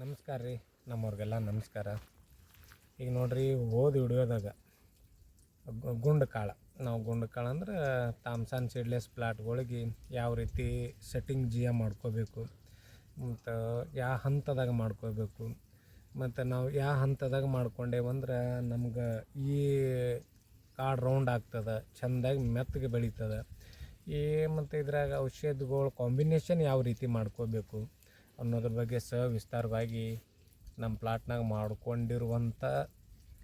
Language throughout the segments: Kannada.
ನಮಸ್ಕಾರ ರೀ, ನಮ್ಮವ್ರಿಗೆಲ್ಲ ನಮಸ್ಕಾರ. ಈಗ ನೋಡ್ರಿ ಓದಿ ಹಿಡಿಯೋದಾಗ ಗುಂಡು ಕಾಳು ನಾವು ಗುಂಡು ಕಾಳ ಅಂದ್ರೆ ತಾಮ್ಸಾನ್ ಸೀಡ್ಲೆಸ್ ಪ್ಲಾಟ್ಗಳಿಗೆ ಯಾವ ರೀತಿ ಸೆಟ್ಟಿಂಗ್ ಜಿಯ ಮಾಡ್ಕೋಬೇಕು, ಮತ್ತು ಯಾವ ಹಂತದಾಗ ಮಾಡ್ಕೋಬೇಕು, ಮತ್ತು ನಾವು ಯಾವ ಹಂತದಾಗ ಮಾಡ್ಕೊಂಡೇವಂದ್ರೆ ನಮ್ಗೆ ಈ ಕಾಡು ರೌಂಡ್ ಆಗ್ತದೆ, ಚೆಂದಾಗಿ ಮೆತ್ತಗೆ ಬೆಳೀತದೆ. ಈ ಮತ್ತು ಇದ್ರಾಗ ಔಷಧಿಗಳು ಕಾಂಬಿನೇಷನ್ ಯಾವ ರೀತಿ ಮಾಡ್ಕೋಬೇಕು ಅನ್ನೋದ್ರ ಬಗ್ಗೆ ಸವಿಸ್ತಾರವಾಗಿ ನಮ್ಮ ಪ್ಲಾಟ್ನಾಗ ಮಾಡ್ಕೊಂಡಿರುವಂಥ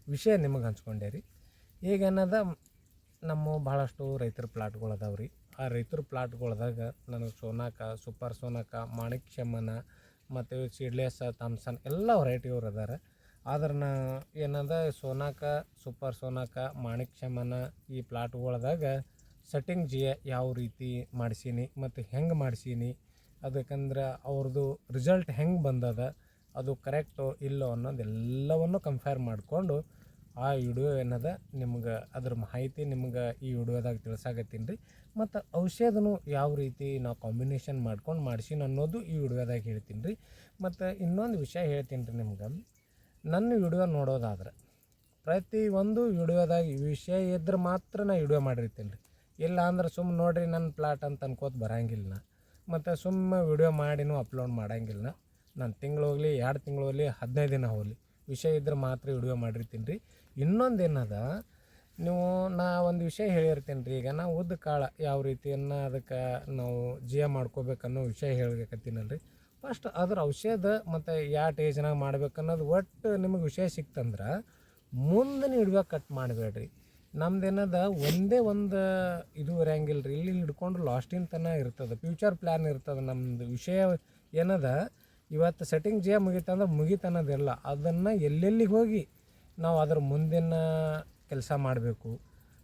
ವಿಷಯ ನಿಮಗೆ ಹಂಚ್ಕೊಂಡೆ ರೀ. ಈಗ ಏನದ, ನಮ್ಮ ಭಾಳಷ್ಟು ರೈತರ ಪ್ಲಾಟ್ಗಳು ಅದಾವೆ ರೀ. ಆ ರೈತರ ಪ್ಲಾಟ್ಗಳ್ದಾಗ ನನಗೆ ಸೋನಾಕ, ಸೂಪರ್ ಸೋನಾಕ ಮಾಣಿಕ್ಯಮನ ಮತ್ತು ಸೀಡ್ಲೆಸ್, ಥಾಮ್ಸನ್ ಎಲ್ಲ ವೆರೈಟಿಯವ್ರು ಅದಾರ. ಆದ್ರೆ ನಾ ಏನದ, ಸೋನಾಕ, ಸೂಪರ್ ಸೋನಾಕ ಮಾಣಿಕ್ಯಮನ ಈ ಪ್ಲಾಟ್ಗಳ್ದಾಗ ಸೆಟ್ಟಿಂಗ್ ಜಿಯ ಯಾವ ರೀತಿ ಮಾಡಿಸೀನಿ ಮತ್ತು ಹೆಂಗೆ ಮಾಡ್ಸೀನಿ ಅದಕ್ಕಂದ್ರೆ ಅವ್ರದ್ದು ರಿಸಲ್ಟ್ ಹೆಂಗೆ ಬಂದದ, ಅದು ಕರೆಕ್ಟೋ ಇಲ್ಲೋ ಅನ್ನೋದು ಎಲ್ಲವನ್ನು ಕಂಪೇರ್ ಮಾಡಿಕೊಂಡು ಆ ವಿಡಿಯೋ ಏನದ ನಿಮ್ಗೆ ಅದ್ರ ಮಾಹಿತಿ ನಿಮ್ಗೆ ಈ ವಿಡಿಯೋದಾಗ ತಿಳ್ಸಾಕತ್ತೀನಿ ರೀ. ಮತ್ತು ಔಷಧನು ಯಾವ ರೀತಿ ನಾವು ಕಾಂಬಿನೇಷನ್ ಮಾಡ್ಕೊಂಡು ಮಾಡಿಸೀನಿ ಅನ್ನೋದು ಈ ವಿಡಿಯೋದಾಗ ಹೇಳ್ತೀನಿ ರೀ. ಮತ್ತು ಇನ್ನೊಂದು ವಿಷಯ ಹೇಳ್ತೀನಿ ರೀ ನಿಮ್ಗೆ. ನನ್ನ ವಿಡಿಯೋ ನೋಡೋದಾದ್ರೆ ಪ್ರತಿ ಒಂದು ವಿಡಿಯೋದಾಗ ವಿಷಯ ಇದ್ರೆ ಮಾತ್ರ ನಾ ವಿಡಿಯೋ ಮಾಡಿರ್ತೀನಿ ರೀ ಇಲ್ಲ ಅಂದ್ರೆ ಸುಮ್ಮನೆ ನೋಡ್ರಿ ನನ್ನ ಪ್ಲಾಟ್ ಅಂತ ಅನ್ಕೋತ ಬರಂಗಿಲ್ಲ ಮತ್ತು ಸುಮ್ಮನೆ ವಿಡಿಯೋ ಮಾಡಿನೂ ಅಪ್ಲೋಡ್ ಮಾಡಂಗಿಲ್ಲ. ನಾನು ತಿಂಗಳು ಹೋಗಲಿ, ಎರಡು ತಿಂಗಳು ಹೋಗಲಿ, ಹದಿನೈದು ದಿನ ಹೋಗಲಿ. ವಿಷಯ ಇದ್ರೆ ಮಾತ್ರ ವಿಡಿಯೋ ಮಾಡಿರ್ತೀನಿ ರೀ ಇನ್ನೊಂದು ಏನದ, ನೀವು ನಾ ಒಂದು ವಿಷಯ ಹೇಳಿರ್ತೀನಿ ರೀ ಈಗ ನಾವು ಉದ್ದ ಕಾಳು ಯಾವ ರೀತಿಯನ್ನು ಅದಕ್ಕೆ ನಾವು ಜೀವ ಮಾಡ್ಕೋಬೇಕನ್ನೋ ವಿಷಯ ಹೇಳ್ಬೇಕತ್ತೀನಲ್ಲ ರೀ ಫಸ್ಟ್ ಅದ್ರ ಔಷಧ ಮತ್ತು ಯಾವ ಟೇಜ್ನಾಗ ಮಾಡ್ಬೇಕನ್ನೋದು ಒಟ್ಟು ನಿಮಗೆ ವಿಷಯ ಸಿಕ್ತಂದ್ರೆ ಮುಂದೆ ನೀವು ಕಟ್ ಮಾಡಬೇಡ್ರಿ. ನಮ್ದೇನದ, ಒಂದೇ ಒಂದು ಇದು ಇರಂಗಿಲ್ಲ ರೀ, ಇಲ್ಲಿ ಹಿಡ್ಕೊಂಡು ಲಾಸ್ಟಿನ ತನಕ ಇರ್ತದೆ ಫ್ಯೂಚರ್ ಪ್ಲ್ಯಾನ್ ಇರ್ತದೆ ನಮ್ಮದು ವಿಷಯ ಏನದ, ಇವತ್ತು ಸೆಟ್ಟಿಂಗ್ ಜೇ ಮುಗೀತಂದ್ರೆ ಮುಗಿತನದಿಲ್ಲ. ಅದನ್ನು ಎಲ್ಲೆಲ್ಲಿಗೆ ಹೋಗಿ ನಾವು ಅದ್ರ ಮುಂದಿನ ಕೆಲಸ ಮಾಡಬೇಕು.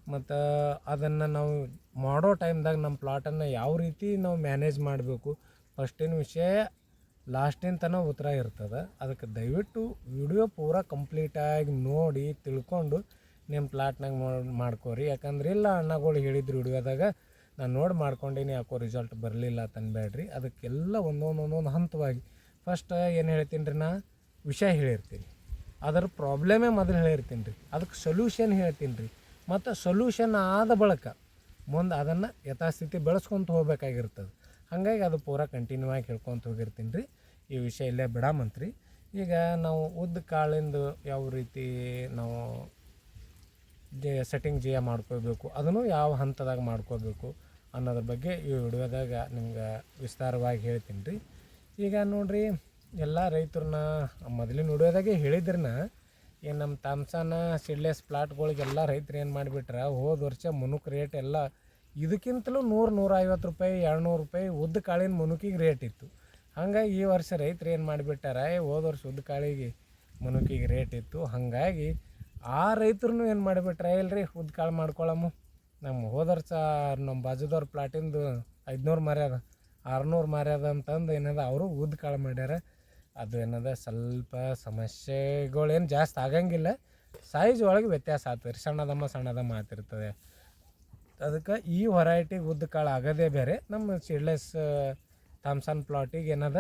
ಮತ್ತು ಅದನ್ನು ನಾವು ಮಾಡೋ ಟೈಮ್ದಾಗ ನಮ್ಮ ಪ್ಲಾಟನ್ನು ಯಾವ ರೀತಿ ನಾವು ಮ್ಯಾನೇಜ್ ಮಾಡಬೇಕು. ಫಸ್ಟಿನ ವಿಷಯ ಲಾಸ್ಟಿನ ತನಕ ಉತ್ತರ ಇರ್ತದೆ. ಅದಕ್ಕೆ ದಯವಿಟ್ಟು ವಿಡಿಯೋ ಪೂರ ಕಂಪ್ಲೀಟಾಗಿ ನೋಡಿ, ತಿಳ್ಕೊಂಡು ನಿಮ್ಮ ಪ್ಲಾಟ್ನಾಗ ನೋಡಿ ಮಾಡ್ಕೋರಿ. ಯಾಕಂದ್ರೆ ಇಲ್ಲ, ಅಣ್ಣಗಳು ಹೇಳಿದ್ರು ಹಿಡಿಯೋದಾಗ ನಾನು ನೋಡಿ ಮಾಡ್ಕೊಂಡೇನಿ, ಯಾಕೋ ರಿಸಲ್ಟ್ ಬರಲಿಲ್ಲ ತನ್ಬೇಡ್ರಿ ಅದಕ್ಕೆಲ್ಲ ಒಂದೊಂದೊಂದೊಂದು ಒಂದೊಂದು ಹಂತವಾಗಿ. ಫಸ್ಟ್ ಏನು ಹೇಳ್ತೀನಿ ರೀ ನಾ? ವಿಷಯ ಹೇಳಿರ್ತೀನಿ. ಅದರ ಪ್ರಾಬ್ಲಮೇ ಮೊದಲು ಹೇಳಿರ್ತೀನಿ ರೀ ಅದಕ್ಕೆ ಸೊಲ್ಯೂಷನ್ ಹೇಳ್ತೀನಿ ರೀ ಮತ್ತು ಸೊಲ್ಯೂಷನ್ ಆದ ಬಳಿಕ ಮುಂದೆ ಅದನ್ನು ಯಥಾಸ್ಥಿತಿ ಬೆಳೆಸ್ಕೊಂತ ಹೋಗ್ಬೇಕಾಗಿರ್ತದೆ. ಹಾಗಾಗಿ ಅದು ಪೂರ ಕಂಟಿನ್ಯೂ ಆಗಿ ಹೇಳ್ಕೊತ ಹೋಗಿರ್ತೀನಿ ರೀ ಈ ವಿಷಯ ಇಲ್ಲೇ ಬಿಡಾಮಂತ್ರಿ. ಈಗ ನಾವು ಉದ್ದ ಕಾಳಿಂದು ಯಾವ ರೀತಿ ನಾವು ಜೆ ಸೆಟ್ಟಿಂಗ್ ಜಿಯ ಮಾಡ್ಕೋಬೇಕು ಅದನ್ನು ಯಾವ ಹಂತದಾಗ ಮಾಡ್ಕೋಬೇಕು ಅನ್ನೋದ್ರ ಬಗ್ಗೆ ಈ ವಿಡಿಯೋದಾಗ ನಿಮ್ಗೆ ವಿಸ್ತಾರವಾಗಿ ಹೇಳ್ತೀನಿ ರೀ. ಈಗ ನೋಡ್ರಿ, ಎಲ್ಲ ರೈತರನ್ನ ಮೊದಲಿನ ವಿಡಿಯೋದಾಗೆ ಹೇಳಿದ್ರನ್ನ ಏನು ನಮ್ಮ ತಾಮ್ಸಾನ ಸಿಡ್ಲೆಸ್ ಪ್ಲಾಟ್ಗಳಿಗೆಲ್ಲ ರೈತರು ಏನು ಮಾಡಿಬಿಟ್ರೆ, ಹೋದ ವರ್ಷ ಮುನುಕ್ ರೇಟ್ ಎಲ್ಲ ಇದಕ್ಕಿಂತಲೂ ನೂರು ನೂರ ಐವತ್ತು ರೂಪಾಯಿ ಎರಡು ನೂರು ರೂಪಾಯಿ ಉದ್ದ ಕಾಳಿನ ಮುನುಕಿಗೆ ರೇಟ್ ಇತ್ತು. ಹಾಗಾಗಿ ಈ ವರ್ಷ ರೈತರು ಏನು ಮಾಡಿಬಿಟ್ಟಾರ, ಹೋದ ವರ್ಷ ಉದ್ದ ಕಾಳಿಗೆ ಮುನುಕಿಗೆ ರೇಟ್ ಇತ್ತು. ಹಾಗಾಗಿ ಆ ರೈತರು ಏನು ಮಾಡಿಬಿಟ್ರೆ, ಇಲ್ರಿ ಉದ್ದ ಕಾಳು ಮಾಡ್ಕೊಳಮ್ಮು ನಮ್ಮ ಹೋದರ್ ವರ್ಷ ನಮ್ಮ ಬಾಜುದವ್ರ ಪ್ಲಾಟಿಂದು ಐದುನೂರು ಮಾರ್ಯಾದ, ಆರುನೂರು ಮಾರ್ಯಾದ ಅಂತಂದು ಏನದ, ಅವರು ಉದ್ದ ಕಾಳು ಮಾಡ್ಯಾರ. ಅದು ಏನದ, ಸ್ವಲ್ಪ ಸಮಸ್ಯೆಗಳೇನು ಜಾಸ್ತಿ ಆಗಂಗಿಲ್ಲ. ಸೈಜ್ ಒಳಗೆ ವ್ಯತ್ಯಾಸ ಆಗ್ತದೆ ಸಣ್ಣದಮ್ಮ ಸಣ್ಣದಮ್ಮ ಆಗ್ತಿರ್ತದೆ ಅದಕ್ಕೆ ಈ ವೆರೈಟಿಗೆ ಉದ್ದ ಕಾಳು ಆಗೋದೇ ಬೇರೆ ನಮ್ಮ ಸೀಡ್ಲೆಸ್ ಥಾಮ್ಸನ್ ಪ್ಲಾಟಿಗೆ ಏನದ,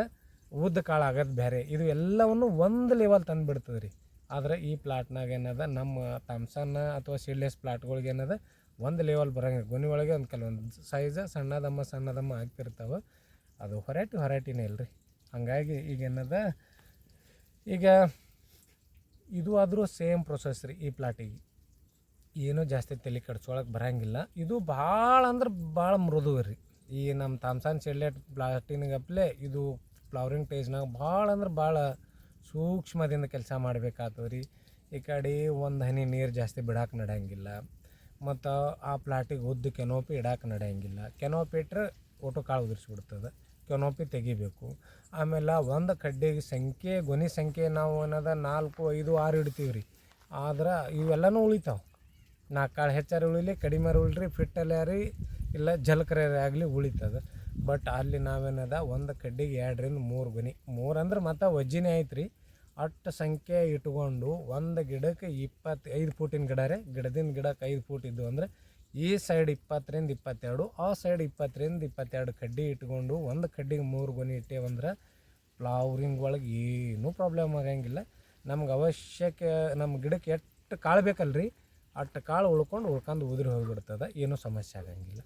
ಉದ್ದ ಕಾಳು ಆಗೋದು ಬೇರೆ ಇದು ಎಲ್ಲವನ್ನು ಒಂದು ಲೆವೆಲ್ ತಂದುಬಿಡ್ತದೆ ರೀ ಆದರೆ ಈ ಪ್ಲಾಟ್ನಾಗ ಏನದ, ನಮ್ಮ ಥಾಮ್ಸನ್ ಅಥವಾ ಸೀಡ್ಲೆಸ್ ಪ್ಲಾಟ್ಗಳಿಗೆ ಏನದ, ಒಂದು ಲೆವೆಲ್ ಬರಂಗಿಲ್ಲ. ಗುನಿ ಒಳಗೆ ಒಂದು ಕೆಲವೊಂದು ಸೈಜ ಸಣ್ಣದಮ್ಮ ಸಣ್ಣದಮ್ಮ ಆಗ್ತಿರ್ತಾವೆ. ಅದು ಹೊರಟು ಹೊರಟಿನೇ ಇಲ್ರಿ. ಹಾಗಾಗಿ ಈಗ ಏನದ, ಈಗ ಇದು ಆದರೂ ಸೇಮ್ ಪ್ರೊಸೆಸ್ ರೀ ಈ ಪ್ಲಾಟಿಗೆ. ಏನೂ ಜಾಸ್ತಿ ತಲೆ ಕೆಡ್ಸ್ಕೊಳಕ್ಕೆ ಬರಂಗಿಲ್ಲ. ಇದು ಭಾಳ ಅಂದ್ರೆ ಭಾಳ ಮೃದು ರೀ. ಈ ನಮ್ಮ ಥಾಮ್ಸನ್ ಸೆಡ್ಲೆಟ್ ಪ್ಲಾಟಿನಗಪ್ಲೆ ಇದು ಫ್ಲವರಿಂಗ್ ಟೇಜ್ನಾಗ ಭಾಳ ಅಂದ್ರೆ ಭಾಳ ಸೂಕ್ಷ್ಮದಿಂದ ಕೆಲಸ ಮಾಡಬೇಕಾಗ್ತದೆ ರೀ ಈ ಕಡೆ ಒಂದು ಹನಿ ನೀರು ಜಾಸ್ತಿ ಬಿಡಕ್ಕೆ ನಡೆಯಂಗಿಲ್ಲ. ಮತ್ತು ಆ ಪ್ಲಾಟಿಗೆ ಉದ್ದು ಕೆನೋಪಿ ಇಡಕ್ಕೆ ನಡೆಯಂಗಿಲ್ಲ. ಕೆನೋಪಿ ಇಟ್ಟರೆ ಒಟ್ಟು ಕಾಳು ಉದುರಿಸ್ಬಿಡ್ತದೆ. ಕೆನೋಪಿ ತೆಗಿಬೇಕು. ಆಮೇಲೆ ಒಂದು ಕಡ್ಡಿಗೆ ಸಂಖ್ಯೆ ಗೊನೆ ಸಂಖ್ಯೆ ನಾವು ಏನದ ನಾಲ್ಕು, ಐದು, ಆರು ಇಡ್ತೀವಿ ರೀ ಆದ್ರೆ ಇವೆಲ್ಲನೂ ಉಳಿತಾವೆ. ನಾಲ್ಕು ಕಾಳು ಹೆಚ್ಚಾರು ಉಳಿಲಿ ಕಡಿಮೆ ಉಳಿರಿ ಫಿಟ್ಟಲ್ಲೇ ರೀ ಇಲ್ಲ ಜಲಕರೆ ಆಗಲಿ ಉಳಿತದೆ. ಬಟ್ ಅಲ್ಲಿ ನಾವೇನದ? ಒಂದು ಕಡ್ಡಿಗೆ ಎರಡರಿಂದ ಮೂರು ಗೊನೆ ಮೂರು ಅಂದ್ರೆ ಮತ್ತೆ ವಜ್ಜಿನೇ ಐತೆ ರೀ ಅಷ್ಟು ಸಂಖ್ಯೆ ಇಟ್ಕೊಂಡು ಒಂದು ಗಿಡಕ್ಕೆ ಇಪ್ಪತ್ತೈದು ಫೂಟಿನ ಗಿಡ ರೀ. ಗಿಡದಿಂದ ಗಿಡಕ್ಕೆ ಐದು ಫೂಟ್ ಇದ್ದು ಅಂದರೆ ಈ ಸೈಡ್ ಇಪ್ಪತ್ತರಿಂದ ಇಪ್ಪತ್ತೆರಡು, ಆ ಸೈಡ್ ಇಪ್ಪತ್ತರಿಂದ ಇಪ್ಪತ್ತೆರಡು ಕಡ್ಡಿ ಇಟ್ಕೊಂಡು ಒಂದು ಕಡ್ಡಿಗೆ ಮೂರು ಗೊನಿ ಇಟ್ಟೇವಂದ್ರೆ ಫ್ಲವರಿಂಗ್ ಒಳಗೆ ಏನೂ ಪ್ರಾಬ್ಲಮ್ ಆಗಂಗಿಲ್ಲ. ನಮ್ಗೆ ಅವಶ್ಯಕ ನಮ್ಮ ಗಿಡಕ್ಕೆ ಎಷ್ಟು ಕಾಳು ಬೇಕಲ್ರಿ? ಅಷ್ಟು ಕಾಳು ಉಳ್ಕೊಂಡು ಉಳ್ಕೊಂಡು ಉದುರಿ ಹೋಗಿಬಿಡ್ತದೆ. ಏನೂ ಸಮಸ್ಯೆ ಆಗಂಗಿಲ್ಲ.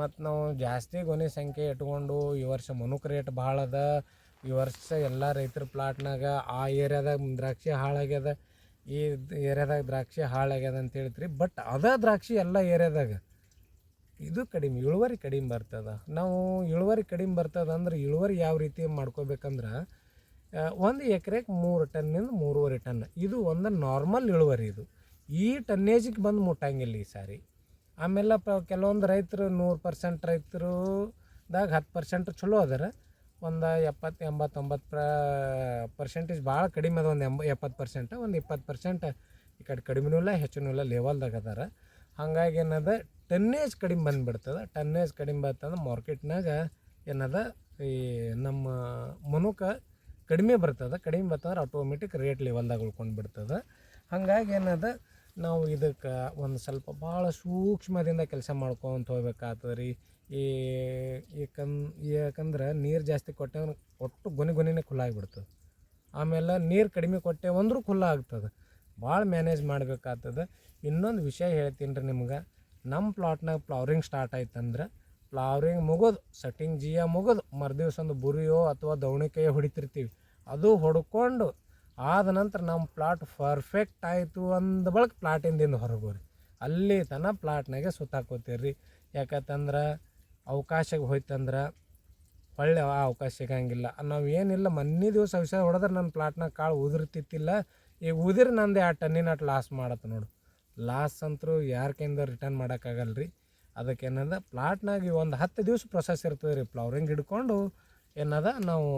ಮತ್ತು ನಾವು ಜಾಸ್ತಿ ಗೊನೆ ಸಂಖ್ಯೆ ಇಟ್ಕೊಂಡು ಈ ವರ್ಷ ಮನುಕ್ ರೇಟ್ ಭಾಳ ಅದ. ಈ ವರ್ಷ ಎಲ್ಲ ರೈತರ ಪ್ಲಾಟ್ನಾಗ ಆ ಏರಿಯಾದಾಗ ದ್ರಾಕ್ಷಿ ಹಾಳಾಗ್ಯದ, ಈ ಏರಿಯಾದಾಗ ದ್ರಾಕ್ಷಿ ಹಾಳಾಗ್ಯದ ಅಂತ ಹೇಳ್ತೀರಿ ಬಟ್ ಅದ ದ್ರಾಕ್ಷಿ ಎಲ್ಲ ಏರಿಯಾದಾಗ ಇದು ಕಡಿಮೆ, ಇಳುವರಿ ಕಡಿಮೆ ಬರ್ತದ. ನಾವು ಇಳುವರಿ ಕಡಿಮೆ ಬರ್ತದ ಅಂದ್ರೆ ಇಳುವರಿ ಯಾವ ರೀತಿ ಮಾಡ್ಕೋಬೇಕಂದ್ರೆ ಒಂದು ಎಕರೆಗೆ ಮೂರು ಟನ್ನಿಂದ ಮೂರುವರೆ ಟನ್, ಇದು ಒಂದು ನಾರ್ಮಲ್ ಇಳುವರಿ ಇದು. ಈ ಟನ್ನೇಜಿಗೆ ಬಂದು ಮುಟ್ಟಂಗಿಲ್ಲ ಈ ಸಾರಿ. ಆಮೇಲೆ ಪ ಕೆಲವೊಂದು ರೈತರು ನೂರು ಪರ್ಸೆಂಟ್ ರೈತರುದಾಗ ಹತ್ತು ಪರ್ಸೆಂಟ್ ಚಲೋ ಅದರ. ಒಂದು ಎಪ್ಪತ್ತು ಎಂಬತ್ತೊಂಬತ್ತು ಪ್ರ ಪರ್ಸೆಂಟೇಜ್ ಭಾಳ ಕಡಿಮೆ ಅದ. ಒಂದು ಎಂಬ, ಎಪ್ಪತ್ತು ಪರ್ಸೆಂಟ್ ಒಂದು ಇಪ್ಪತ್ತು ಪರ್ಸೆಂಟ್ ಈ ಕಡೆ ಕಡಿಮೆನೂ ಇಲ್ಲ ಹೆಚ್ಚೂ ಇಲ್ಲ ಲೆವೆಲ್ದಾಗ ಅದಾರ. ಹಾಗಾಗಿ ಏನದ ಟನ್ನೇಜ್ ಕಡಿಮೆ ಬಂದುಬಿಡ್ತದೆ. ಟನ್ನೇಜ್ ಕಡಿಮೆ ಬಂತಂದ್ರೆ ಮಾರ್ಕೆಟ್ನಾಗ ಏನದ, ಈ ನಮ್ಮ ಮನುಕ ಕಡಿಮೆ ಬರ್ತದೆ. ಕಡಿಮೆ ಬರ್ತಂದ್ರೆ ಆಟೋಮೆಟಿಕ್ ರೇಟ್ ಲೆವೆಲ್ದಾಗ ಉಳ್ಕೊಂಡು ಬಿಡ್ತದೆ ಹಾಗಾಗಿ ಏನದ ನಾವು ಇದಕ್ಕೆ ಒಂದು ಸ್ವಲ್ಪ ಭಾಳ ಸೂಕ್ಷ್ಮದಿಂದ ಕೆಲಸ ಮಾಡ್ಕೊತ ಹೋಗ್ಬೇಕಾಗ್ತದೆ ರೀ ಈ ಏಕನ್ ಯಾಕಂದ್ರೆ ನೀರು ಜಾಸ್ತಿ ಕೊಟ್ಟೆ ಒಟ್ಟು ಗೊನೆ ಗೊನೆನೇ ಖುಲ್ಲ ಆಗಿಬಿಡ್ತದೆ. ಆಮೇಲೆ ನೀರು ಕಡಿಮೆ ಕೊಟ್ಟೆ ಅಂದರೂ ಖುಲ್ಲ ಆಗ್ತದೆ. ಭಾಳ ಮ್ಯಾನೇಜ್ ಮಾಡಬೇಕಾಗ್ತದೆ. ಇನ್ನೊಂದು ವಿಷಯ ಹೇಳ್ತೀನಿ ರೀ ನಿಮ್ಗೆ ನಮ್ಮ ಪ್ಲಾಟ್ನಾಗ ಫ್ಲವರಿಂಗ್ ಸ್ಟಾರ್ಟ್ ಆಯ್ತಂದ್ರೆ ಫ್ಲವರಿಂಗ್ ಮುಗೋದು ಸೆಟ್ಟಿಂಗ್ ಜಿಯ ಮುಗೋದು ಮರುದಿವ್ಸ ಒಂದು ಬುರಿಯೋ ಅಥವಾ ದವಣಿಕಾಯೋ ಹೊಡಿತಿರ್ತೀವಿ. ಅದು ಹೊಡ್ಕೊಂಡು ಆದ ನಂತರ ನಮ್ಮ ಪ್ಲಾಟ್ ಪರ್ಫೆಕ್ಟ್ ಆಯಿತು ಅಂದ ಬಳಿಕ ಪ್ಲಾಟಿಂದಿಂದ ಹೊರಗೋರಿ. ಅಲ್ಲಿ ತನಕ ಪ್ಲಾಟ್ನಾಗೆ ಸುತ್ತಾಕೋತೀರಿ. ಯಾಕಂತಂದ್ರೆ ಅವಕಾಶಕ್ಕೆ ಹೋಯ್ತಂದ್ರೆ ಒಳ್ಳೆ ಆ ಅವಕಾಶ ಸಿಗಂಗಿಲ್ಲ. ನಾವು ಏನಿಲ್ಲ, ಮೊನ್ನೆ ದಿವಸ ಔಷಧ ಹೊಡೆದ್ರೆ ನನ್ನ ಪ್ಲಾಟ್ನಾಗ ಕಾಳು ಉದುರ್ತಿತ್ತಿಲ್ಲ. ಈಗ ಉದಿರಿ ನಂದು ಆ ಟನ್ನಿನ ಅಟ್ ಲಾಸ್ ಮಾಡತ್ತೆ ನೋಡು. ಲಾಸ್ ಅಂತರೂ ಯಾರ ರಿಟರ್ನ್ ಮಾಡೋಕ್ಕಾಗಲ್ಲ ರೀ ಅದಕ್ಕೆ ಏನದ ಪ್ಲಾಟ್ನಾಗ ಒಂದು ಹತ್ತು ದಿವಸ ಪ್ರೊಸೆಸ್ ಇರ್ತದೆ ರೀ ಫ್ಲವರಿಂಗ್ ಹಿಡ್ಕೊಂಡು ಏನದ, ನಾವು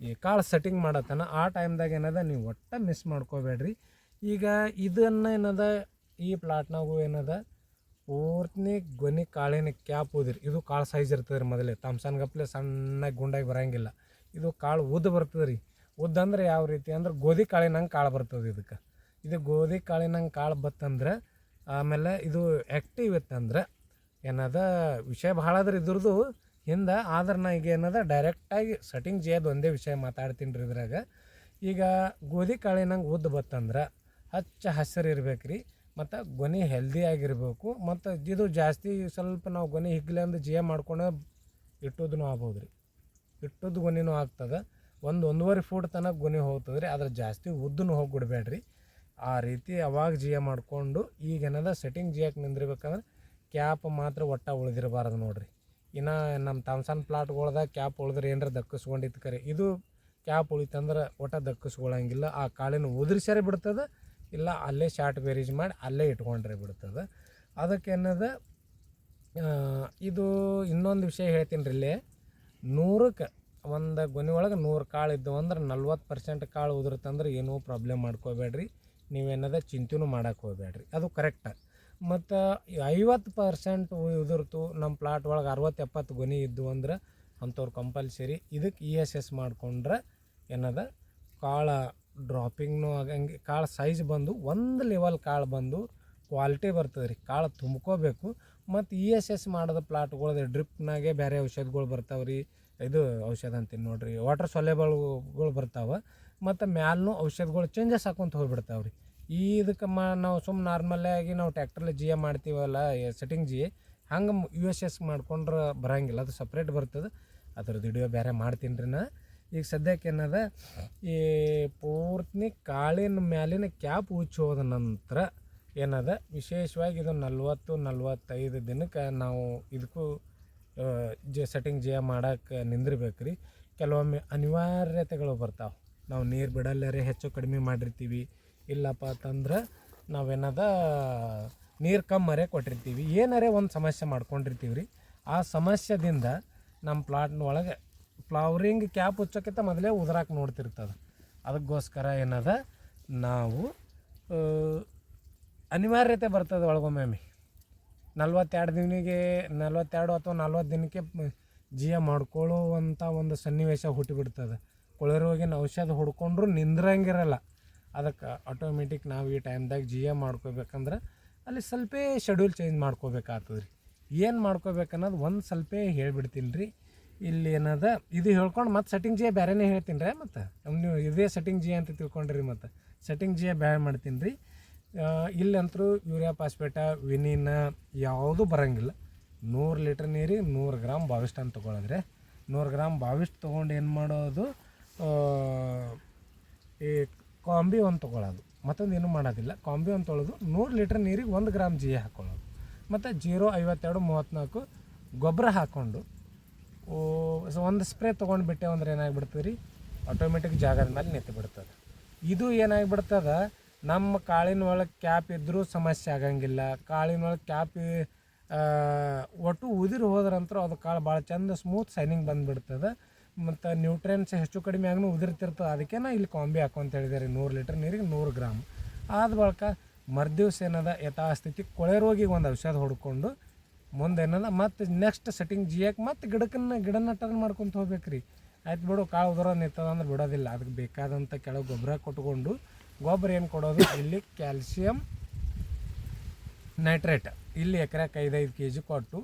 ಈ ಕಾಳು ಸೆಟ್ಟಿಂಗ್ ಮಾಡತ್ತನ, ಆ ಟೈಮ್ದಾಗ ಏನದ ನೀವು ಒಟ್ಟು ಮಿಸ್ ಮಾಡ್ಕೋಬೇಡ್ರಿ. ಈಗ ಇದನ್ನು ಏನದ, ಈ ಪ್ಲಾಟ್ನಾಗು ಏನದ, ಪೂರ್ತಿ ಗೊನಿ ಕಾಳಿನ ಕ್ಯಾಪ್ ಊದಿರಿ ಇದು ಕಾಳು ಸೈಜ್ ಇರ್ತದೆ ರೀ ಮೊದಲೇ. ತಮ್ಸನ್ ಗಪ್ಲೆ ಸಣ್ಣಗೆ ಗುಂಡಾಗಿ ಬರೋಂಗಿಲ್ಲ. ಇದು ಕಾಳು ಉದ್ದ ಬರ್ತದೆ ರೀ ಉದ್ದ ಅಂದ್ರೆ ಯಾವ ರೀತಿ ಅಂದ್ರೆ ಗೋಧಿ ಕಾಳಿನಂಗೆ ಕಾಳು ಬರ್ತದೆ ಇದಕ್ಕೆ. ಇದು ಗೋಧಿ ಕಾಳಿನಂಗೆ ಕಾಳು ಬತ್ತಂದ್ರೆ, ಆಮೇಲೆ ಇದು ಆ್ಯಕ್ಟಿವ್ ಇತ್ತಂದ್ರೆ, ಏನದ ವಿಷಯ ಭಾಳ ಅದ್ರ ಇದ್ರದ್ದು ಹಿಂದೆ ಆದ್ರೆ ನಾ ಈಗ ಏನದ? ಡೈರೆಕ್ಟಾಗಿ ಸೆಟ್ಟಿಂಗ್ ಜಿಯದ ಒಂದೇ ವಿಷಯ ಮಾತಾಡ್ತೀನಿ ರೀ ಇದ್ರಾಗ. ಈಗ ಗೋಧಿ ಕಾಳಿನಂಗೆ ಉದ್ದ ಬತ್ತಂದ್ರೆ ಹಚ್ಚ ಹಸಿರು ಇರ್ಬೇಕು ರೀ ಮತ್ತು ಗೊನೆ ಹೆಲ್ದಿ ಆಗಿರಬೇಕು, ಮತ್ತು ಇದು ಜಾಸ್ತಿ ಸ್ವಲ್ಪ ನಾವು ಗೊನೆ ಹಿಗ್ಲೆ ಅಂದ್ರೆ ಜಿಯ ಮಾಡ್ಕೊಂಡು ಇಟ್ಟುದೂ ಆಗ್ಬೋದು ರೀ ಇಟ್ಟದ್ದು ಗೊನೆನೂ ಆಗ್ತದೆ. ಒಂದು ಒಂದೂವರೆ ಫೂಟ್ ತನಕ ಗೊನೆ ಹೋಗ್ತದೆ ರೀ ಅದ್ರ ಜಾಸ್ತಿ ಉದ್ದನೂ ಹೋಗಿ ಬಿಡಬೇಡ್ರಿ ಆ ರೀತಿ ಅವಾಗ ಜಿಯ ಮಾಡಿಕೊಂಡು ಈಗ ಏನದ? ಸೆಟ್ಟಿಂಗ್ ಜಿಯಕ್ಕೆ ನಿಂದಿರ್ಬೇಕಂದ್ರೆ, ಕ್ಯಾಪ್ ಮಾತ್ರ ಒಟ್ಟ ಉಳಿದಿರಬಾರ್ದು ನೋಡ್ರಿ. ಇನ್ನು ನಮ್ಮ ತಾಮ್ಸನ್ ಪ್ಲಾಟ್ಗಳ್ದಾಗ ಕ್ಯಾಪ್ ಉಳಿದ್ರೆ ಏನರ ದಕ್ಕಿಸ್ಕೊಂಡಿತ್ತು ಕರೆ. ಇದು ಕ್ಯಾಪ್ ಉಳಿತಂದ್ರೆ ಒಟ್ಟ ದಕ್ಕಿಸ್ಕೊಳ್ಳೋಂಗಿಲ್ಲ ಆ ಕಾಳಿನ ಉದುರಿಸ್ಯಾರೆ ಬಿಡ್ತದೆ ಇಲ್ಲ ಅಲ್ಲೇ ಶಾರ್ಟ್ ಬೇರೀಜ್ ಮಾಡಿ ಅಲ್ಲೇ ಇಟ್ಕೊಂಡ್ರೆ ಬಿಡ್ತದೆ. ಅದಕ್ಕೆ ಏನದ ಆ, ಇದು ಇನ್ನೊಂದು ವಿಷಯ ಹೇಳ್ತೀನಿ ರೀ ಇಲ್ಲಿ. ನೂರಕ್ಕೆ ಒಂದು ಗೊನೆ ಒಳಗೆ ನೂರು ಕಾಳು ಇದ್ದವು ಅಂದ್ರೆ ನಲ್ವತ್ತು ಪರ್ಸೆಂಟ್ ಕಾಳು ಉದುರುತ್ತಂದ್ರೆ ಏನೂ ಪ್ರಾಬ್ಲಮ್ ಮಾಡ್ಕೋಬೇಡ್ರಿ. ನೀವೇನದ ಚಿಂತೆನೂ ಮಾಡಕ್ಕೆ ಹೋಗ್ಬೇಡ್ರಿ. ಅದು ಕರೆಕ್ಟ ಮತ್ತು ಐವತ್ತು ಪರ್ಸೆಂಟ್ ಉದುರ್ತು ನಮ್ಮ ಪ್ಲಾಟ್ ಒಳಗೆ ಅರವತ್ತು ಎಪ್ಪತ್ತು ಗೊನೆ ಇದ್ದು ಅಂದ್ರೆ ಅಂಥವ್ರು ಕಂಪಲ್ಸರಿ ಇದಕ್ಕೆ ಇ ಎಸ್ ಎಸ್ ಮಾಡ್ಕೊಂಡ್ರೆ ಏನದ? ಕಾಳು ಡ್ರಾಪಿಂಗ್ನೂ ಆಗಂಗೆ ಕಾಳು ಸೈಜ್ ಬಂದು ಒಂದು ಲೆವೆಲ್ ಕಾಳು ಬಂದು ಕ್ವಾಲಿಟಿ ಬರ್ತದೆ ರೀ ಕಾಳು ತುಂಬ್ಕೋಬೇಕು. ಮತ್ತು ಇ ಎಸ್ ಎಸ್ ಮಾಡೋದು ಪ್ಲಾಟ್ಗಳ್ದು ಡ್ರಿಪ್ನಾಗೆ ಬೇರೆ ಔಷಧಗಳು ಬರ್ತಾವೆ ರೀ ಇದು ಔಷಧ ಅಂತೀನಿ ನೋಡ್ರಿ. ವಾಟರ್ ಸೊಲೆಬಲ್ಗಳು ಬರ್ತಾವೆ. ಮತ್ತು ಮ್ಯಾಲೂ ಔಷಧಗಳು ಚೇಂಜಸ್ ಹಾಕೊಂತ ಹೋಗ್ಬಿಡ್ತಾವೆ ರೀ ಈ ಇದಕ್ಕೆ ಮಾ, ನಾವು ಸುಮ್ಮನೆ ನಾರ್ಮಲ್ಲಾಗಿ ನಾವು ಟ್ಯಾಕ್ಟ್ರಲ್ಲಿ ಜಿ ಎ ಮಾಡ್ತೀವಲ್ಲ ಸೆಟ್ಟಿಂಗ್ ಜಿ ಹಂಗೆ ಯು ಎಸ್ ಎಸ್ ಮಾಡ್ಕೊಂಡ್ರೆ ಬರಂಗಿಲ್ಲ. ಅದು ಸಪ್ರೇಟ್ ಬರ್ತದೆ. ಅದ್ರದ್ದು ವಿಡಿಯೋ ಬೇರೆ ಮಾಡ್ತೀನಿ ರೀ ನಾ. ಈಗ ಸದ್ಯಕ್ಕೆ ಏನದ, ಈ ಪೂರ್ತಿ ಕಾಳಿನ ಮ್ಯಾಲಿನ ಕ್ಯಾಪ್ ಹೋದ ನಂತರ ಏನದ, ವಿಶೇಷವಾಗಿ ಇದು ನಲ್ವತ್ತು, ನಲ್ವತ್ತೈದು ದಿನಕ್ಕೆ ನಾವು ಇದಕ್ಕೂ ಜಿ ಸೆಟ್ಟಿಂಗ್ ಜಯ ಮಾಡೋಕ್ಕೆ ನಿಂದಿರ್ಬೇಕು ರೀ ಕೆಲವೊಮ್ಮೆ ಅನಿವಾರ್ಯತೆಗಳು ಬರ್ತಾವೆ. ನಾವು ನೀರು ಬಿಡಲ್ಲರೆ ಹೆಚ್ಚು ಕಡಿಮೆ ಮಾಡಿರ್ತೀವಿ. ಇಲ್ಲಪ್ಪ ಅಂತಂದ್ರೆ ನಾವೇನದ ನೀರು ಕಮ್ಮಿ ಮರೆ ಕೊಟ್ಟಿರ್ತೀವಿ. ಏನಾರೇ ಒಂದು ಸಮಸ್ಯೆ ಮಾಡ್ಕೊಂಡಿರ್ತೀವಿ ರೀ ಆ ಸಮಸ್ಯೆದಿಂದ ನಮ್ಮ ಪ್ಲಾಟ್ನ ಒಳಗೆ ಫ್ಲವರಿಂಗ್ ಕ್ಯಾಪ್ ಹುಚ್ಚೋಕ್ಕಿಂತ ಮೊದಲೇ ಉದ್ರಾಕ್ ನೋಡ್ತಿರ್ತದೆ. ಅದಕ್ಕೋಸ್ಕರ ಏನದ? ನಾವು ಅನಿವಾರ್ಯತೆ ಬರ್ತದೆ ಒಳಗೊಮ್ಮೆ ನಲ್ವತ್ತೆರಡು ದಿನಿಗೆ ನಲ್ವತ್ತೆರಡು ಅಥವಾ ನಲ್ವತ್ತು ದಿನಕ್ಕೆ ಜೀವ ಮಾಡ್ಕೊಳ್ಳುವಂಥ ಒಂದು ಸನ್ನಿವೇಶ ಹುಟ್ಟಿಬಿಡ್ತದೆ ಕೊಳೆರೋಗಿನ ಔಷಧ ಹೊಡ್ಕೊಂಡ್ರು ನಿಂದ್ರಂಗಿರಲ್ಲ. ಅದಕ್ಕೆ ಆಟೋಮೆಟಿಕ್ ನಾವು ಈ ಟೈಮ್ದಾಗ ಜಿ ಎ ಮಾಡ್ಕೋಬೇಕಂದ್ರೆ ಅಲ್ಲಿ ಸ್ವಲ್ಪ ಶೆಡ್ಯೂಲ್ ಚೇಂಜ್ ಮಾಡ್ಕೋಬೇಕಾಗ್ತದೆ ರೀ ಏನು ಮಾಡ್ಕೋಬೇಕನ್ನೋದು ಒಂದು ಸ್ವಲ್ಪ ಹೇಳ್ಬಿಡ್ತೀನಿ ರೀ ಇಲ್ಲಿ ಏನದ, ಇದು ಹೇಳ್ಕೊಂಡು ಮತ್ತೆ ಸೆಟ್ಟಿಂಗ್ ಜಿಯ ಬೇರೆನೇ ಹೇಳ್ತೀನಿ ರೀ ಮತ್ತು? ನೀವು ಇದೇ ಸೆಟ್ಟಿಂಗ್ ಜಿ ಅಂತ ತಿಳ್ಕೊಂಡ್ರಿ ಮತ್ತು? ಸೆಟ್ಟಿಂಗ್ ಜಿಯ ಬೇರೆ ಮಾಡ್ತೀನಿ ರೀ ಇಲ್ಲಂತರೂ ಯೂರಿಯಾ ಪಾಸ್ಪೇಟ, ವಿನಿನ ಯಾವುದೂ ಬರೋಂಗಿಲ್ಲ. ನೂರು ಲೀಟ್ರ್ ನೀರಿಗೆ ನೂರು ಗ್ರಾಮ್ ಬಾವಿಸ್ಟ್ ಅಂತ ತೊಗೊಳದ್ರೆ. ನೂರು ಗ್ರಾಮ್ ಬಾವಿಷ್ಟು ತೊಗೊಂಡು ಏನು ಮಾಡೋದು ಈ ಕಾಂಬಿ ಒಂದು ತೊಗೊಳೋದು. ಮತ್ತೊಂದು ಏನೂ ಮಾಡೋದಿಲ್ಲ. ಕಾಂಬಿ ಒಂದು ತೊಳೆದು ನೂರು ಲೀಟ್ರ್ ನೀರಿಗೆ ಒಂದು ಗ್ರಾಮ್ ಜಿ ಹಾಕ್ಕೊಳ್ಳೋದು ಮತ್ತು ಜೀರೋ ಐವತ್ತೆರಡು ಮೂವತ್ತ್ನಾಲ್ಕು ಗೊಬ್ಬರ ಹಾಕ್ಕೊಂಡು ಒಂದು ಸ್ಪ್ರೇ ತೊಗೊಂಡು ಬಿಟ್ಟೆ ಅಂದ್ರೆ ಏನಾಗ್ಬಿಡ್ತದೆ ರೀ ಆಟೋಮೆಟಿಕ್ ಜಾಗದ ಮೇಲೆ ನಿಂತು ಬಿಡ್ತದೆ. ಇದು ಏನಾಗ್ಬಿಡ್ತದೆ? ನಮ್ಮ ಕಾಳಿನ ಒಳಗೆ ಕ್ಯಾಪ್ ಇದ್ದರೂ ಸಮಸ್ಯೆ ಆಗಂಗಿಲ್ಲ. ಕಾಳಿನ ಒಳಗೆ ಕ್ಯಾಪ್ ಒಟ್ಟು ಉದಿರು ಹೋದ್ರಂತರೂ ಅದು ಕಾಳು ಭಾಳ ಚಂದ ಸ್ಮೂತ್ ಸೈನಿಂಗ್ ಬಂದುಬಿಡ್ತದೆ. ಮತ್ತು ನ್ಯೂಟ್ರಿಯನ್ಸ್ ಹೆಚ್ಚು ಕಡಿಮೆ ಆಗನು ಉದುರ್ತಿರ್ತದೆ ಅದಕ್ಕೆ ನಾ ಇಲ್ಲಿ ಕಾಂಬಿ ಹಾಕು ಅಂತ ಹೇಳಿದೆ ರೀ. ನೂರು ಲೀಟ್ರ್ ನೀರಿಗೆ ನೂರು ಗ್ರಾಮ್ ಆದ ಬಳಿಕ ಮರ್ದಿವ್ಸ ಏನದ, ಯಥಾಸ್ಥಿತಿ ಕೊಳೆ ರೋಗಿಗೆ ಒಂದು ಔಷಧ ಹೊಡ್ಕೊಂಡು ಮುಂದೆ ಏನದ, ಮತ್ತು ನೆಕ್ಸ್ಟ್ ಸೆಟ್ಟಿಂಗ್ ಜಿಯಕ್ಕೆ ಮತ್ತು ಗಿಡಕ್ಕನ್ನು ಗಿಡನ ಟರ್ನ್ ಮಾಡ್ಕೊಂತ ಹೋಗ್ಬೇಕು ರೀ. ಆಯ್ತು ಬಿಡು, ಕಾಳು ಉದರ ನಿಂತದ ಅಂದ್ರೆ ಬಿಡೋದಿಲ್ಲ. ಅದಕ್ಕೆ ಬೇಕಾದಂಥ ಕೆಳಗೆ ಗೊಬ್ಬರ ಕೊಟ್ಕೊಂಡು ಗೊಬ್ಬರ ಏನು ಕೊಡೋದು? ಇಲ್ಲಿ ಕ್ಯಾಲ್ಸಿಯಂ ನೈಟ್ರೇಟ್ ಇಲ್ಲಿ ಎಕರೆಗೆ ಐದೈದು ಕೆ ಜಿ ಕೊಟ್ಟು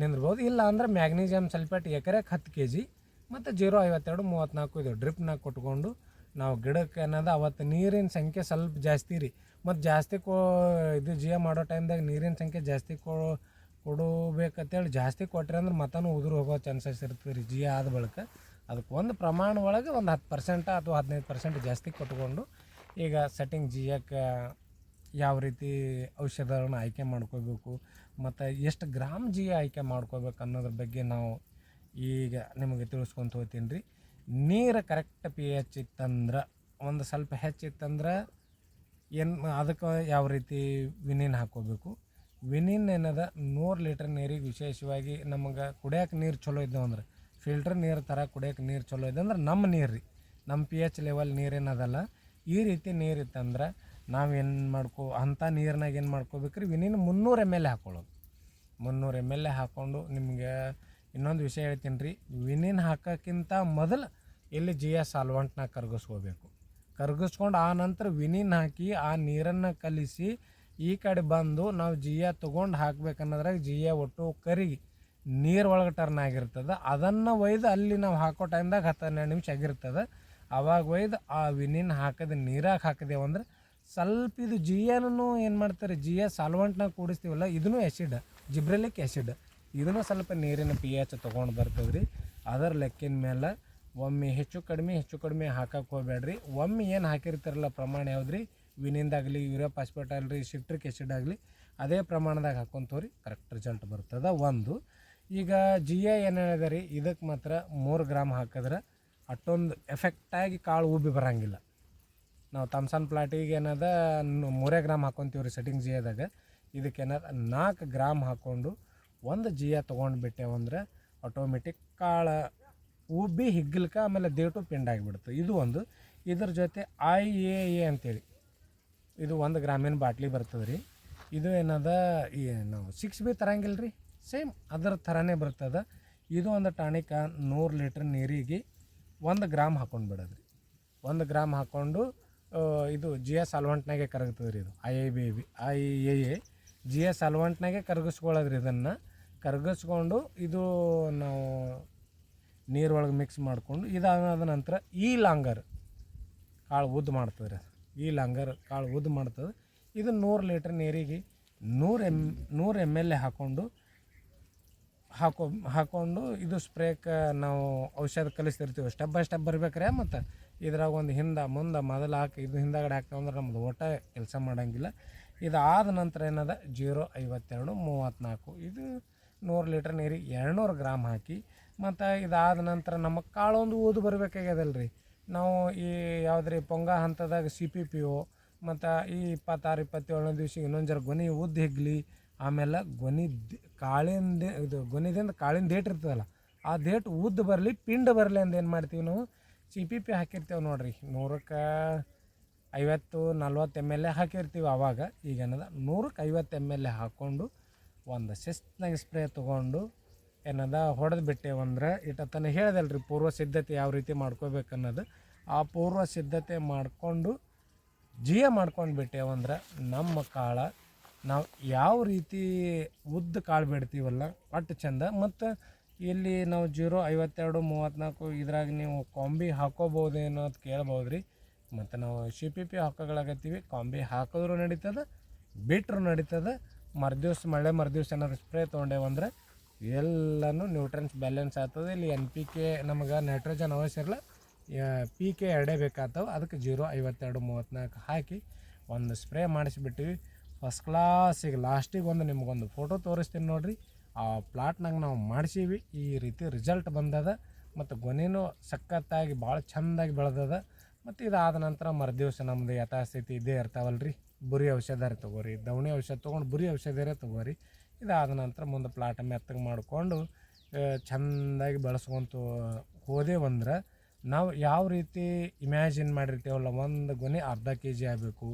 ನಿಂದ್ರಬೋದು. ಇಲ್ಲ ಅಂದ್ರೆ ಮ್ಯಾಗ್ನೀಸಿಯಮ್ ಸಲ್ಫೇಟ್ ಎಕರೆಗೆ ಹತ್ತು ಕೆ ಜಿ ಮತ್ತು ಜೀರೋ ಐವತ್ತೆರಡು ಮೂವತ್ತ್ನಾಲ್ಕು ಇದು ಡ್ರಿಪ್ನಾಗ ಕೊಟ್ಕೊಂಡು ನಾವು ಗಿಡಕ್ಕೆ ಏನದ ಅವತ್ತು ನೀರಿನ ಸಂಖ್ಯೆ ಸ್ವಲ್ಪ ಜಾಸ್ತಿ ರೀ. ಮತ್ತು ಜಾಸ್ತಿ ಕೊ, ಇದು ಜಿಯ ಮಾಡೋ ಟೈಮ್ದಾಗ ನೀರಿನ ಸಂಖ್ಯೆ ಜಾಸ್ತಿ ಕೊ, ಕೊಡಬೇಕಂತೇಳಿ ಜಾಸ್ತಿ ಕೊಟ್ಟರೆ ಅಂದ್ರೆ ಮತ್ತನೂ ಉದುರು ಹೋಗೋ ಚಾನ್ಸಸ್ ಇರ್ತದೆ ರೀ ಜಿಯ ಆದ ಬಳಿಕ. ಅದಕ್ಕೆ ಒಂದು ಪ್ರಮಾಣ ಒಳಗೆ ಒಂದು ಹತ್ತು ಪರ್ಸೆಂಟ್ ಅಥವಾ ಹದಿನೈದು ಪರ್ಸೆಂಟ್ ಜಾಸ್ತಿ ಕೊಟ್ಕೊಂಡು ಈಗ ಸೆಟ್ಟಿಂಗ್ ಜಿಯಕ್ಕೆ ಯಾವ ರೀತಿ ಔಷಧಗಳನ್ನ ಆಯ್ಕೆ ಮಾಡ್ಕೋಬೇಕು, ಮತ್ತು ಎಷ್ಟು ಗ್ರಾಮ್ ಜಿ ಆಯ್ಕೆ ಮಾಡ್ಕೋಬೇಕು ಅನ್ನೋದ್ರ ಬಗ್ಗೆ ನಾವು ಈಗ ನಿಮಗೆ ತಿಳಿಸ್ಕೊಂತ ಹೋಗ್ತೀನಿ ರೀ. ನೀರು ಕರೆಕ್ಟ್ ಪಿ ಎಚ್ ಇತ್ತಂದ್ರೆ, ಒಂದು ಸ್ವಲ್ಪ ಹೆಚ್ಚಿತ್ತಂದ್ರೆ ಏನು ಅದಕ್ಕೆ ಯಾವ ರೀತಿ ವಿನಿನ್ ಹಾಕ್ಕೋಬೇಕು ವಿನಿನ್ ಏನದ? ನೂರು ಲೀಟ್ರ್ ನೀರಿಗೆ ವಿಶೇಷವಾಗಿ ನಮಗೆ ಕುಡಿಯೋಕೆ ನೀರು ಚಲೋ ಇದ್ದವು ಅಂದ್ರೆ ಫಿಲ್ಟರ್ ನೀರು ಥರ ಕುಡಿಯೋಕೆ ನೀರು ಚಲೋ ಇದೆ ಅಂದ್ರೆ ನಮ್ಮ ನೀರು ರೀ. ನಮ್ಮ ಪಿ ಎಚ್ ಲೆವೆಲ್ ನೀರೇನದಲ್ಲ ಈ ರೀತಿ ನೀರು ಇತ್ತಂದ್ರೆ ನಾವೇನು ಮಾಡ್ಕೋ ಅಂಥ ನೀರಿನಾಗ ಏನು ಮಾಡ್ಕೋಬೇಕು ರೀ ವಿನಿನ್ ಮುನ್ನೂರು ಎಂ ಎಲ್ ಹಾಕ್ಕೊಳ್ಳೋದು ಮುನ್ನೂರು ಎಂ ಎಲ್ ಎ ಹಾಕ್ಕೊಂಡು ನಿಮಗೆ ಇನ್ನೊಂದು ವಿಷಯ ಹೇಳ್ತೀನಿ ರೀ, ವಿನಿನ್ ಹಾಕೋಕ್ಕಿಂತ ಮೊದಲು ಇಲ್ಲಿ ಜಿ ಎಸ್ ಸಾಲ್ವಂಟ್ನ ಕರಗಿಸ್ಕೋಬೇಕು? ಕರಗಿಸ್ಕೊಂಡು ಆ ನಂತರ ವಿನಿನ್ ಹಾಕಿ ಆ ನೀರನ್ನು ಕಲಿಸಿ ಈ ಕಡೆ ಬಂದು ನಾವು ಜಿಯ ತೊಗೊಂಡು ಹಾಕ್ಬೇಕನ್ನೋದ್ರಾಗ ಜಿಯ ಒಟ್ಟು ಕರಿಗಿ, ನೀರು ಒಳಗೆ ಟರ್ನ್ ಆಗಿರ್ತದೆ, ಅದನ್ನು ಒಯ್ದು ಅಲ್ಲಿ ನಾವು ಹಾಕೋ ಟೈಮ್ದಾಗ ಹತ್ತು ನಿಮಿಷ ಆಗಿರ್ತದೆ. ಅವಾಗ ಒಯ್ದು ಆ ವಿನಿನ್ ಹಾಕದ ನೀರಾಗ ಹಾಕಿದೆವು ಅಂದ್ರೆ ಸ್ವಲ್ಪ ಇದು ಜಿಯನೂ ಏನು ಮಾಡ್ತಾರೆ, ಜಿಯ ಸಾಲ್ವಂಟ್ನಾಗ ಕೂಡಿಸ್ತೀವಲ್ಲ ಇದೂ ಎಸಿಡ್ ಜಿಬ್ರೆಲಿಕ್ ಆ್ಯಸಿಡ್ ಇದನ್ನು ಸ್ವಲ್ಪ ನೀರಿನ ಪಿ ಎಚ್ ತೊಗೊಂಡು ಬರ್ತದೆ ರೀ ಅದರ ಲೆಕ್ಕಿನ ಮೇಲೆ ಒಮ್ಮೆ ಹೆಚ್ಚು ಕಡಿಮೆ ಹೆಚ್ಚು ಕಡಿಮೆ ಹಾಕಕ್ಕೆ ಹೋಗ್ಬೇಡ್ರಿ. ಒಮ್ಮೆ ಏನು ಹಾಕಿರ್ತಾರಲ್ಲ ಪ್ರಮಾಣ ಯಾವುದು ರೀ ವಿನಿಂದಾಗಲಿ ಯೂರಿಯಾ ಪಾಸ್ಪೇಟ್ ಆಗಲಿ ಸಿಟ್ರಿಕ್ ಎಸಿಡ್ ಆಗಲಿ, ಅದೇ ಪ್ರಮಾಣದಾಗ ಹಾಕೊಂತವ್ರಿ ಕರೆಕ್ಟ್ ರಿಸಲ್ಟ್ ಬರ್ತದೆ ಒಂದು. ಈಗ ಜಿ ಎ ಏನು ಹೇಳಿದೆ ರೀ ಇದಕ್ಕೆ ಮಾತ್ರ ಮೂರು ಗ್ರಾಮ್ ಹಾಕಿದ್ರೆ ಅಷ್ಟೊಂದು ಎಫೆಕ್ಟಾಗಿ ಕಾಳು ಉಬ್ಬಿ ಬರೋಂಗಿಲ್ಲ. ನಾವು ತಮ್ಸನ್ ಪ್ಲಾಟಿಗೆ ಏನದ ಮೂರೇ ಗ್ರಾಮ್ ಹಾಕೊತೀವಿ ರೀ ಜಿ ಎದಾಗ ಇದಕ್ಕೆ ಏನಾರ ನಾಲ್ಕು ಗ್ರಾಮ್ ಹಾಕ್ಕೊಂಡು ಒಂದು ಜಿಯ ತೊಗೊಂಡು ಅಂದರೆ ಆಟೋಮೆಟಿಕ್ ಕಾಳು, ಉಬ್ಬಿ ಹಿಗ್ಗಲ್ಕ ಆಮೇಲೆ ದೇಟು ಪಿಂಡಾಗಿಬಿಡ್ತು ಇದು ಒಂದು. ಇದ್ರ ಜೊತೆ ಐ ಎ ಎ ಅಂತೇಳಿ. ಇದು ಒಂದು ಗ್ರಾಮೀಣ ಬಾಟ್ಲಿ ಬರ್ತದೆ ರೀ ಇದು ಏನದ, ಈ ನಾವು ಸಿಕ್ಸ್ ಬಿ ತರಂಗಿಲ್ಲ ರೀ ಸೇಮ್ ಅದರ ಥರನೇ ಬರ್ತದೆ. ಇದು ಒಂದು ಟಾಣಿಕ ನೂರು ಲೀಟ್ರ್ ನೀರಿಗೆ ಒಂದು ಗ್ರಾಮ್ ಹಾಕೊಂಡು ರೀ ಒಂದು ಗ್ರಾಮ್ ಹಾಕ್ಕೊಂಡು ಇದು ಜಿ ಎಸ್ ಅಲ್ವಂಟ್ನಾಗೆ ಕರಗ್ತದೆ ರೀ ಇದು. I A B, I A A. G S ಅಲ್ವಂಟ್ನಾಗೆ ಕರಗಿಸ್ಕೊಳ್ಳೋದು ರೀ ಇದನ್ನು. ಕರಗಿಸ್ಕೊಂಡು ಇದು ನಾವು ನೀರೊಳಗೆ ಮಿಕ್ಸ್ ಮಾಡಿಕೊಂಡು ಇದಾದ ನಂತರ ಈ ಲಾಂಗರ್ ಕಾಳು ಉದ್ದು ಮಾಡ್ತದೆ ರೀ ಈ ಲಾಂಗರ್ ಕಾಳು ಉದ್ದು ಮಾಡ್ತದೆ. ಇದು ನೂರು ಲೀಟ್ರ್ ನೀರಿಗೆ ನೂರು ಎಂ ನೂರು ಎಂ ಎಲ್ ಎ ಹಾಕ್ಕೊಂಡು ಹಾಕೋ ಹಾಕ್ಕೊಂಡು ಇದು ಸ್ಪ್ರೇಕ್ಕೆ ನಾವು ಔಷಧ ಕಲಿಸ್ತಿರ್ತೀವಿ. ಸ್ಟೆಪ್ ಬೈ ಸ್ಟೆಪ್ ಬರ್ಬೇಕ್ರೆ ಮತ್ತು. ಇದ್ರಾಗ ಒಂದು ಹಿಂದೆ, ಮುಂದೆ, ಮೊದಲು ಹಾಕಿ, ಇದು ಹಿಂದಗಡೆ ಹಾಕ್ತೇವೆ ಅಂದ್ರೆ ನಮ್ದು ಒಟ್ಟ ಕೆಲಸ ಮಾಡೋಂಗಿಲ್ಲ. ಇದಾದ ನಂತರ ಏನದ? ಜೀರೋ ಐವತ್ತೆರಡು ಮೂವತ್ತ್ನಾಲ್ಕು. ಇದು ನೂರು ಲೀಟ್ರ್ ನೀರಿಗೆ ಎರಡುನೂರು ಗ್ರಾಮ್ ಹಾಕಿ, ಮತ್ತು ಇದಾದ ನಂತರ ನಮ್ಮ ಕಾಳೊಂದು ಊದು ಬರಬೇಕಾಗ್ಯದಲ್ಲ ರೀ ನಾವು ಈ ಯಾವುದ್ರಿ ಪೊಂಗ ಹಂತದಾಗ ಸಿ ಪಿ ಪಿ ಒ ಮತ್ತು ಈ ಇಪ್ಪತ್ತಾರು, ಇಪ್ಪತ್ತೇಳನೇ ದಿವ್ಸ ಇನ್ನೊಂದು ಜರ ಗೊನೆ ಉದ್ದು ಹಿಗ್ಲಿ, ಆಮೇಲೆ ಗೊನೆ ಕಾಳಿಂದ ಇದು ಗೊನೆದಿಂದ ಕಾಳಿನ ಡೇಟ್ ಇರ್ತದಲ್ಲ, ಆ ಡೇಟ್ ಉದ್ದು ಬರಲಿ, ಪಿಂಡ್ ಬರಲಿ ಅಂದೇನು ಮಾಡ್ತೀವಿ ನಾವು? ಸಿ ಪಿ ಪಿ ಹಾಕಿರ್ತೇವೆ ನೋಡಿರಿ. ನೂರಕ್ಕೆ ಐವತ್ತು ನಲ್ವತ್ತು ಎಂ ಎಲ್ ಎ ಹಾಕಿರ್ತೀವಿ ಆವಾಗ ಈಗ ಏನದ? ನೂರಕ್ಕೆ ಐವತ್ತು ಎಂ ಎಲ್ ಎ ಹಾಕ್ಕೊಂಡು ಒಂದು ಶಿಸ್ತಿನಾಗ ಸ್ಪ್ರೇ ತೊಗೊಂಡು ಏನದ? ಹೊಡೆದು ಬಿಟ್ಟೇವಂದ್ರೆ ಇಟ್ಟತನ ಹೇಳ್ದಲ್ಲ ಪೂರ್ವ ಸಿದ್ಧತೆ ಯಾವ ರೀತಿ ಮಾಡ್ಕೋಬೇಕನ್ನೋದು ಆ ಪೂರ್ವ ಸಿದ್ಧತೆ ಮಾಡಿಕೊಂಡು ಜಿಯ ಮಾಡ್ಕೊಂಡು ಬಿಟ್ಟೇವಂದ್ರೆ ನಮ್ಮ ಕಾಳ ನಾವು ಯಾವ ರೀತಿ ಉದ್ದ ಕಾಳು ಬಿಡ್ತೀವಲ್ಲ, ಅಷ್ಟು ಚಂದ. ಮತ್ತು ಇಲ್ಲಿ ನಾವು ಜೀರೋ ಐವತ್ತೆರಡು ಮೂವತ್ತ್ನಾಲ್ಕು ಇದ್ರಾಗ ನೀವು ಕಾಂಬಿ ಹಾಕೋಬೋದೇನೋ ಅಂತ ಕೇಳ್ಬೋದು ರೀ ಮತ್ತು ನಾವು ಸಿ ಪಿ ಪಿ ಹಾಕೋಗಳಾಗತ್ತೀವಿ, ಕಾಂಬಿ ಹಾಕಿದ್ರು ನಡೀತದೆ, ಬಿಟ್ರು ನಡೀತದೆ, ಮರ್ದಿವ್ಸ ಮಳೆ ಮರ್ದಿವ್ಸ ಏನಾದ್ರು ಸ್ಪ್ರೇ ತೊಗೊಂಡೇವಂದ್ರೆ ಎಲ್ಲನೂ ನ್ಯೂಟ್ರನ್ಸ್ ಬ್ಯಾಲೆನ್ಸ್ ಆಗ್ತದೆ. ಇಲ್ಲಿ ಎನ್ ಪಿ ಕೆ ನಮಗೆ ನೈಟ್ರೋಜನ್ ಅವಶ್ಯ ಇರಲ್ಲ ಪಿ ಕೆ ಎರಡೇ ಬೇಕಾಗ್ತವೆ, ಅದಕ್ಕೆ ಜೀರೋ ಐವತ್ತೆರಡು ಮೂವತ್ತ್ನಾಲ್ಕು ಹಾಕಿ ಒಂದು ಸ್ಪ್ರೇ ಮಾಡಿಸಿಬಿಟ್ಟಿವಿ. ಫಸ್ಟ್ ಕ್ಲಾಸಿಗೆ ಲಾಸ್ಟಿಗೆ ಒಂದು ನಿಮಗೊಂದು ಫೋಟೋ ತೋರಿಸ್ತೀನಿ ನೋಡಿರಿ. ಆ ಪ್ಲಾಟ್ನಾಗ ನಾವು ಮಾಡಿಸೀವಿ, ಈ ರೀತಿ ರಿಸಲ್ಟ್ ಬಂದದ, ಮತ್ತು ಗೊನೆನೂ ಸಖತ್ತಾಗಿ ಭಾಳ ಚೆಂದಾಗಿ ಬೆಳೆದದ. ಮತ್ತು ಇದಾದ ನಂತರ ಮರುದಿವಸ ನಮ್ಮದು ಯಥಾಸ್ಥಿತಿ ಇದೇ ಇರ್ತಾವಲ್ಲ ರೀ ಬುರಿ ಔಷಧಾರೆ ತೊಗೋರಿ, ದವಣಿ ಔಷಧ ತೊಗೊಂಡು ಬುರಿ ಔಷಧಿರೆ ತೊಗೋರಿ. ಇದಾದ ನಂತರ ಮುಂದೆ ಪ್ಲಾಟ್ ಮೆತ್ತಗೆ ಮಾಡಿಕೊಂಡು ಚೆಂದಾಗಿ ಬೆಳೆಸ್ಕೊಂತು ಹೋದೇವಂದ್ರೆ ನಾವು ಯಾವ ರೀತಿ ಇಮ್ಯಾಜಿನ್ ಮಾಡಿರ್ತೀವಲ್ಲ, ಒಂದು ಗೊನೆ ಅರ್ಧ ಕೆ ಜಿ ಆಗಬೇಕು,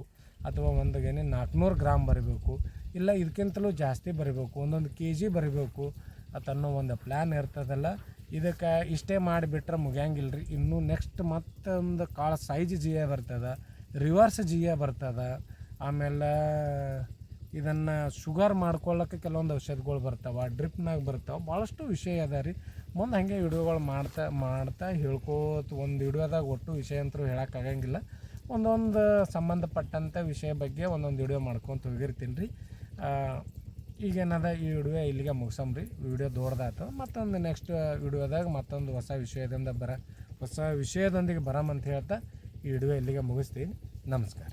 ಅಥವಾ ಒಂದು ಗೊನೆ ನಾಲ್ಕುನೂರು ಗ್ರಾಮ್ ಬರಬೇಕು, ಇಲ್ಲ ಇದಕ್ಕಿಂತಲೂ ಜಾಸ್ತಿ ಬರಬೇಕು, ಒಂದೊಂದು ಕೆ ಜಿ ಬರಬೇಕು ಅನ್ನೋ ಒಂದು ಪ್ಲ್ಯಾನ್ ಇರ್ತದಲ್ಲ. ಇದಕ್ಕೆ ಇಷ್ಟೇ ಮಾಡಿಬಿಟ್ರೆ ಮುಗಿಯಂಗಿಲ್ಲ ರೀ ಇನ್ನೂ ನೆಕ್ಸ್ಟ್ ಮತ್ತೊಂದು ಕಾಳು ಸೈಜ್ ಜಿಯ ಬರ್ತದೆ ರಿವರ್ಸ್ ಜಿಯ ಬರ್ತದೆ, ಆಮೇಲೆ ಇದನ್ನು ಶುಗರ್ ಮಾಡ್ಕೊಳ್ಳೋಕೆ ಕೆಲವೊಂದು ಔಷಧಗಳು ಬರ್ತಾವೆ ಡ್ರಿಪ್ನಾಗ ಬರ್ತಾವೆ ಭಾಳಷ್ಟು ವಿಷಯ ಅದ ರೀ. ಮುಂದೆ ಹಾಗೆ ವಿಡಿಯೋಗಳು ಮಾಡ್ತಾ ಮಾಡ್ತಾ ಹೇಳ್ಕೋತ, ಒಂದು ವಿಡಿಯೋದಾಗ ಒಟ್ಟು ವಿಷಯ ಅಂತೂ ಹೇಳೋಕ್ಕಾಗಂಗಿಲ್ಲ ಒಂದೊಂದು ಸಂಬಂಧಪಟ್ಟಂಥ ವಿಷಯ ಬಗ್ಗೆ ಒಂದೊಂದು ವಿಡಿಯೋ ಮಾಡ್ಕೊತ ಹೋಗಿರ್ತೀನಿ ರೀ ಈಗೇನದ ಈ ವಿಡಿಯೋ ಇಲ್ಲಿಗೆ ಮುಗಿಸಂಬ್ರಿ ವಿಡಿಯೋ ದೊಡ್ಡದಾಯ್ತು. ಮತ್ತೊಂದು ನೆಕ್ಸ್ಟ್ ವಿಡಿಯೋದಾಗ ಮತ್ತೊಂದು ಹೊಸ ವಿಷಯದಿಂದ ಬರ ಹೊಸ ವಿಷಯದೊಂದಿಗೆ ಬರಮಂತ ಹೇಳ್ತಾ ಈ ವಿಡಿಯೋ ಇಲ್ಲಿಗೆ ಮುಗಿಸ್ತೀನಿ. ನಮಸ್ಕಾರ.